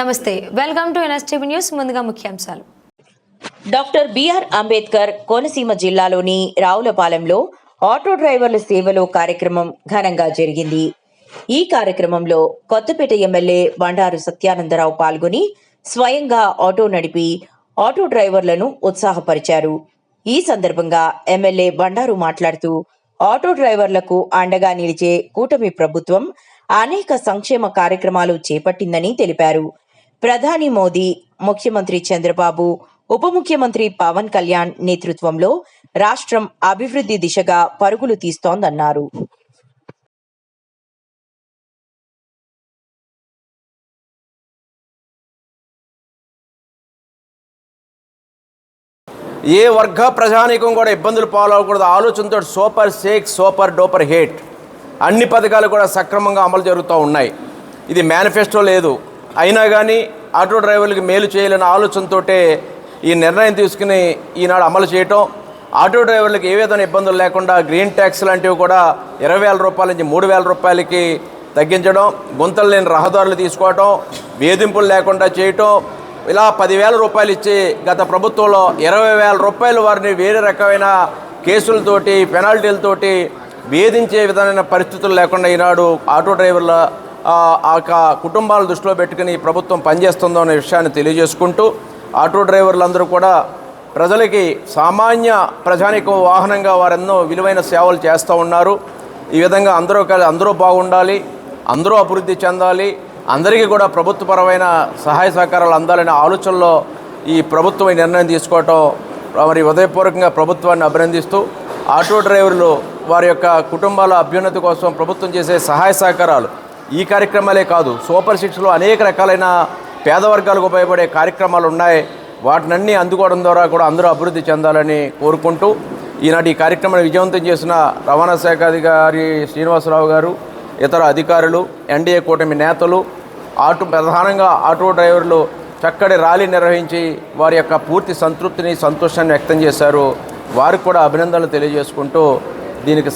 నమస్తే welcome to NSTV news ముందుగా ముఖ్యాంశాలు. డాక్టర్ బిఆర్ అంబేద్కర్ కోనసీమ జిల్లాలోని రావులపాలెంలో ఆటో డ్రైవర్ల సేవలో కార్యక్రమం ఘనంగా జరిగింది. ఈ కార్యక్రమంలో కొత్తపేట ఎమ్మెల్యే బండారు సత్యానందరావు పాల్గొని స్వయంగా ఆటో నడిపి ఆటో డ్రైవర్లను ఉత్సాహపరిచారు. ఈ సందర్భంగా ఎమ్మెల్యే బండారు మాట్లాడుతూ ఆటో డ్రైవర్లకు అండగా నిలిచే కూటమి ప్రభుత్వం అనేక సంక్షేమ కార్యక్రమాలు చేపట్టిందని తెలిపారు. ప్రధాని మోదీ ముఖ్యమంత్రి చంద్రబాబు ఉప ముఖ్యమంత్రి పవన్ కళ్యాణ్ నేతృత్వంలో రాష్ట్రం అభివృద్ధి దిశగా పరుగులు తీస్తోందన్నారు. ఏ వర్గ ప్రజానీకం కూడా ఇబ్బందులు పాలవకూడదు ఆలోచనతో super six super duper hit. అన్ని పథకాలు కూడా సక్రమంగా అమలు జరుగుతూ ఉన్నాయి. ఇది మేనిఫెస్టో లేదు. అయినా కానీ ఆటో డ్రైవర్లకు మేలు చేయాలనే ఆలోచనతోటే ఈ నిర్ణయం తీసుకుని ఈనాడు అమలు చేయటం. ఆటో డ్రైవర్లకు ఏ విధమైన ఇబ్బందులు లేకుండా గ్రీన్ ట్యాక్స్ లాంటివి కూడా ఇరవై వేల రూపాయల నుంచి మూడు వేల రూపాయలకి తగ్గించడం గుంతలు లేని రహదారులు తీసుకోవటం వేధింపులు లేకుండా చేయటం. ఇలా పదివేల రూపాయలు ఇచ్చి గత ప్రభుత్వంలో ఇరవై వేల రూపాయలు వారిని వేరే రకమైన కేసులతోటి పెనాల్టీలతోటి వేధించే విధమైన పరిస్థితులు లేకుండా ఈనాడు ఆటో డ్రైవర్ల ఆ ఆ దృష్టిలో పెట్టుకుని ప్రభుత్వం పనిచేస్తుందో అనే విషయాన్ని తెలియజేసుకుంటూ ఆటో డ్రైవర్లందరూ కూడా ప్రజలకి సామాన్య ప్రజానిక వాహనంగా వారెన్నో విలువైన సేవలు చేస్తూ ఉన్నారు. ఈ విధంగా అందరూ కలి- అందరూ బాగుండాలి అందరూ అభివృద్ధి చెందాలి అందరికీ కూడా ప్రభుత్వపరమైన సహాయ సహకారాలు అందాలనే ఆలోచనలో ఈ ప్రభుత్వం ఈ నిర్ణయం తీసుకోవటం మరి ఉదయపూర్వకంగా ప్రభుత్వాన్ని అభినందిస్తూ ఆటో డ్రైవర్లు వారి యొక్క కుటుంబాల అభ్యున్నతి కోసం ప్రభుత్వం చేసే సహాయ సహకారాలు ఈ కార్యక్రమాలే కాదు సూపర్ సిక్స్లో అనేక రకాలైన పేద వర్గాలకు ఉపయోగపడే కార్యక్రమాలు ఉన్నాయి. వాటినన్నీ అందుకోవడం ద్వారా కూడా అందరూ అభివృద్ధి చెందాలని కోరుకుంటూ ఈనాటి ఈ కార్యక్రమాన్ని విజయవంతం చేసిన రవాణా శాఖ అధికారి శ్రీనివాసరావు గారు ఇతర అధికారులు ఎన్డీఏ కూటమి నేతలు ఆటో ప్రధానంగా ఆటో డ్రైవర్లు చక్కటి ర్యాలీ నిర్వహించి వారి యొక్క పూర్తి సంతృప్తిని సంతోషాన్ని వ్యక్తం చేశారు. వారికి కూడా అభినందనలు తెలియజేసుకుంటూ దీనికి